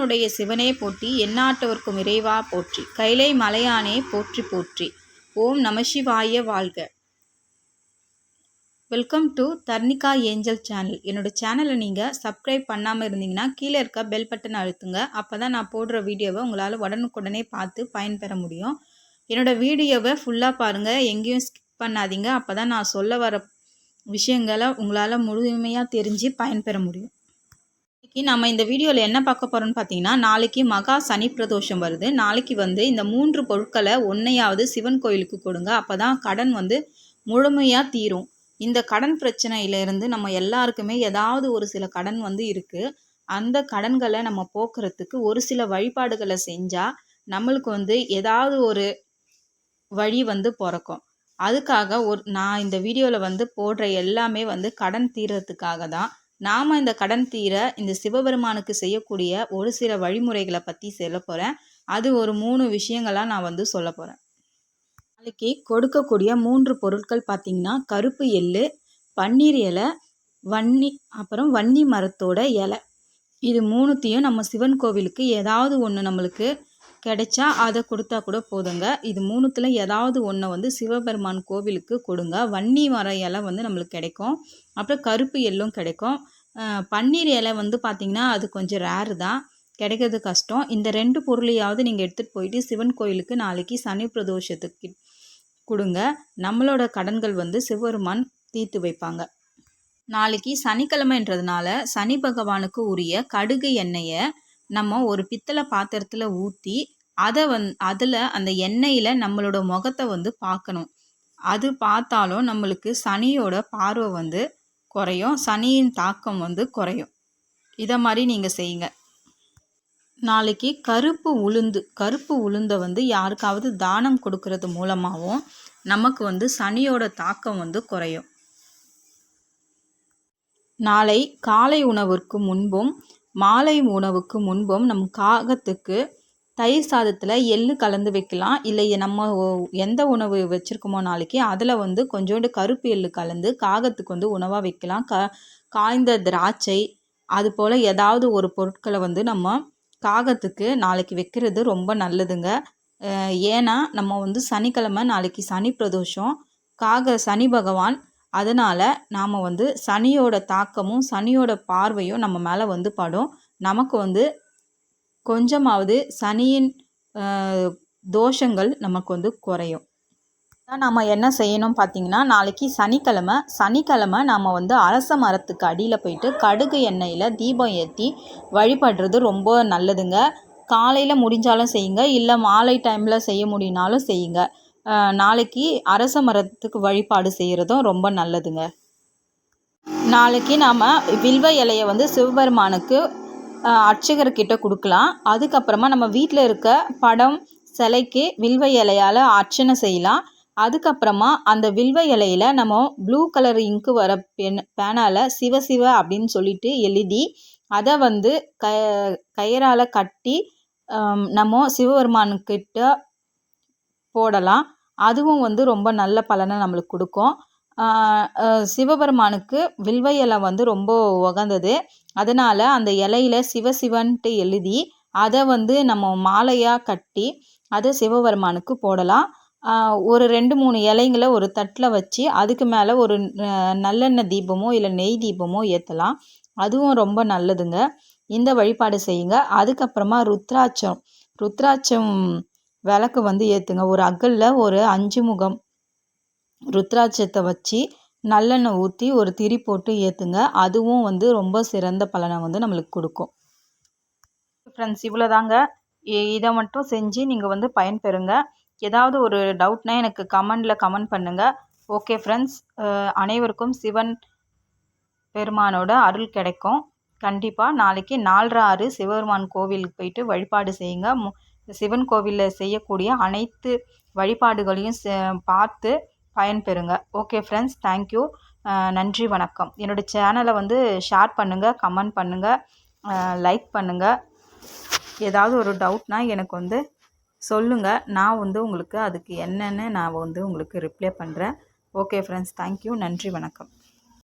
தென்னானுடைய சிவனே போற்றி எந்நாட்டவர்க்கும் இறைவா போற்றி. கைலை மலையானே போற்றி போற்றி. ஓம் நமசிவாய வாழ்க. Welcome to Dharnika angel channel என்னோடய சேனலை நீங்கள் சப்ஸ்கிரைப் பண்ணாமல் இருந்தீங்கன்னா கீழே இருக்க பெல் பட்டன் அழுத்துங்க. அப்போ தான் நான் போடுற வீடியோவை உங்களால் உடனுக்குடனே பார்த்து பயன்பெற முடியும். என்னோடய வீடியோவை ஃபுல்லாக பாருங்கள் எங்கேயும் ஸ்கிப் பண்ணாதீங்க. அப்போ தான் நான் சொல்ல வர விஷயங்களை உங்களால் முழுமையாக தெரிஞ்சு பயன்பெற முடியும். இன்றைக்கி நம்ம இந்த வீடியோவில் என்ன பார்க்க போகிறோம்னு பார்த்தீங்கன்னா நாளைக்கு மகா சனி பிரதோஷம் வருது. நாளைக்கு வந்து இந்த மூன்று பொருட்களை ஒன்றையாவது சிவன் கோயிலுக்கு கொடுங்க. அப்போ தான் கடன் வந்து முழுமையாக தீரும். இந்த கடன் பிரச்சனையிலேருந்து நம்ம எல்லாருக்குமே ஏதாவது ஒரு சில கடன் வந்து இருக்குது அந்த கடன்களை நம்ம போக்குறதுக்கு ஒரு சில வழிபாடுகளை செஞ்சால் நம்மளுக்கு வந்து ஏதாவது ஒரு வழி வந்து பிறக்கும். அதுக்காக ஒரு நான் இந்த வீடியோவில் வந்து போடுற எல்லாமே வந்து கடன் தீர்றதுக்காக தான். நாம் இந்த கடன் தீர இந்த சிவபெருமானுக்கு செய்யக்கூடிய ஒரு சில வழிமுறைகளை பற்றி சொல்ல போகிறேன் அது ஒரு மூணு விஷயங்களாக நான் வந்து சொல்ல போகிறேன் நாளைக்கு கொடுக்கக்கூடிய மூன்று பொருட்கள் பார்த்திங்கன்னா கருப்பு எள்ளு பன்னீர் இலை வன்னி அப்புறம் வன்னி மரத்தோட இலை. இது மூணுத்தையும் நம்ம சிவன் கோவிலுக்கு ஏதாவது ஒன்று நம்மளுக்கு கிடைச்சா அதை கொடுத்தா கூட போதுங்க. இது மூணுத்தில் ஏதாவது ஒன்றை வந்து சிவபெருமான் கோவிலுக்கு கொடுங்க. வன்னி மர இலை வந்து நம்மளுக்கு கிடைக்கும். அப்புறம் கருப்பு எள்ளும் கிடைக்கும். பன்னீர் இலை வந்து பார்த்திங்கன்னா அது கொஞ்சம் ரேரு தான். கிடைக்கிறது கஷ்டம். இந்த ரெண்டு பொருளையாவது நீங்கள் எடுத்துகிட்டு போயிட்டு சிவன் கோயிலுக்கு நாளைக்கு சனி பிரதோஷத்துக்கு கொடுங்க. நம்மளோட கடன்கள் வந்து சிவபெருமான் தீர்த்து வைப்பாங்க. நாளைக்கு சனிக்கிழமைன்றதுனால சனி பகவானுக்கு உரிய கடுகு எண்ணெயை நம்ம ஒரு பித்தளை பாத்திரத்தில் ஊற்றி அதை வந் அதில் அந்த எண்ணெயில் நம்மளோட முகத்தை வந்து பார்க்கணும் அது பார்த்தாலும் நம்மளுக்கு சனியோட பார்வை வந்து குறையும் சனியின் தாக்கம் வந்து குறையும். இதை மாதிரி நீங்கள் செய்யுங்க. நாளைக்கு கருப்பு உளுந்து கருப்பு உளுந்தை வந்து யாருக்காவது தானம் கொடுக்கறது மூலமாகவும் நமக்கு வந்து சனியோட தாக்கம் வந்து குறையும். நாளை காலை உணவிற்கு முன்பும் மாலை உணவுக்கு முன்பும் நம் காகத்துக்கு தயிர் சாதத்தில் எள்ளு கலந்து வைக்கலாம். இல்லை நம்ம எந்த உணவு வச்சுருக்கோமோ நாளைக்கு அதில் வந்து கொஞ்சோண்டு கருப்பு எள்ளு கலந்து காகத்துக்கு வந்து உணவாக வைக்கலாம். க காய்ந்த திராட்சை அது போல் ஏதாவது ஒரு பொருட்களை வந்து நம்ம காகத்துக்கு நாளைக்கு வைக்கிறது ரொம்ப நல்லதுங்க. ஏன்னா நம்ம வந்து சனிக்கிழமை நாளைக்கு சனி பிரதோஷம். காக சனி பகவான் அதனால் நாம் வந்து சனியோட தாக்கமும் சனியோட பார்வையும் நம்ம மேலே வந்து படும். நமக்கு வந்து கொஞ்சமாவது சனியின் தோஷங்கள் நமக்கு வந்து குறையும். நம்ம என்ன செய்யணும் பார்த்திங்கன்னா நாளைக்கு சனிக்கிழமை சனிக்கிழமை நாம் வந்து அரச மரத்துக்கு அடியில் போயிட்டு கடுகு எண்ணெயில் தீபம் ஏற்றி வழிபடுறது ரொம்ப நல்லதுங்க. காலையில் முடிஞ்சாலும் செய்யுங்க. இல்லை மாலை டைமில் செய்ய முடியினாலும் செய்யுங்க. நாளைக்கு அரச மரத்துக்கு வழிபாடு செய்கிறதும் ரொம்ப நல்லதுங்க. நாளைக்கு நாம் வில்வ இலையை வந்து சிவபெருமானுக்கு அர்ச்சகர்கிட்ட கொடுக்கலாம். அதுக்கப்புறமா நம்ம வீட்டில் இருக்க படம் சிலைக்கு வில்வ இலையால் அர்ச்சனை செய்யலாம். அதுக்கப்புறமா அந்த வில்வ இலையில் நம்ம ப்ளூ கலர் இங்கு வர பென் பேனால் சிவ சிவ அப்படின்னு சொல்லிட்டு எழுதி அதை வந்து க கயிறால் கட்டி நம்ம சிவபெருமானுக்கிட்ட போடலாம். அதுவும் வந்து ரொம்ப நல்ல பலனை நம்மளுக்கு கொடுக்கும். சிவபெருமானுக்கு வில்வ இலை வந்து ரொம்ப உகந்தது. அதனால் அந்த இலையில சிவ சிவன்ட்டு எழுதி அதை வந்து நம்ம மாலையாக கட்டி அதை சிவபெருமானுக்கு போடலாம். ஒரு ரெண்டு மூணு இலைங்கள ஒரு தட்டில் வச்சு அதுக்கு மேலே ஒரு நல்லெண்ணெய் தீபமோ இல்லை நெய் தீபமோ ஏற்றலாம் அதுவும் ரொம்ப நல்லதுங்க. இந்த வழிபாடு செய்யுங்க. அதுக்கப்புறமா ருத்ராட்சம். ருத்ராட்சம் விளக்கு வந்து ஏற்றுங்க ஒரு அகலில் ஒரு அஞ்சு முகம் ருத்ராட்சத்தை வச்சு நல்லெண்ணெய் ஊற்றி ஒரு திரி போட்டு ஏற்றுங்க அதுவும் வந்து ரொம்ப சிறந்த பலனை வந்து நம்மளுக்கு கொடுக்கும். ஃப்ரெண்ட்ஸ் இவ்வளோதாங்க இதை மட்டும் செஞ்சு நீங்கள் வந்து பயன்பெறுங்க. ஏதாவது ஒரு டவுட்னா எனக்கு கமெண்டில் கமெண்ட் பண்ணுங்கள் ஓகே ஃப்ரெண்ட்ஸ் அனைவருக்கும் சிவன் பெருமானோட அருள் கிடைக்கும். கண்டிப்பாக நாளைக்கு நாலரை ஆறு சிவபெருமான் கோவிலுக்கு போயிட்டு வழிபாடு செய்யுங்க. சிவன் கோவிலில் செய்யக்கூடிய அனைத்து வழிபாடுகளையும் பார்த்து பயன்பெறுங்க. ஓகே ஃப்ரெண்ட்ஸ் தேங்க்யூ நன்றி வணக்கம். என்னோடய சேனலை வந்து ஷேர் பண்ணுங்கள் கமெண்ட் பண்ணுங்கள் லைக் பண்ணுங்கள் ஏதாவது ஒரு டவுட்னால் எனக்கு வந்து சொல்லுங்கள் நான் வந்து உங்களுக்கு அதுக்கு என்னென்னு நான் வந்து உங்களுக்கு ரிப்ளை பண்ணுறேன் ஓகே ஃப்ரெண்ட்ஸ் தேங்க்யூ நன்றி வணக்கம்.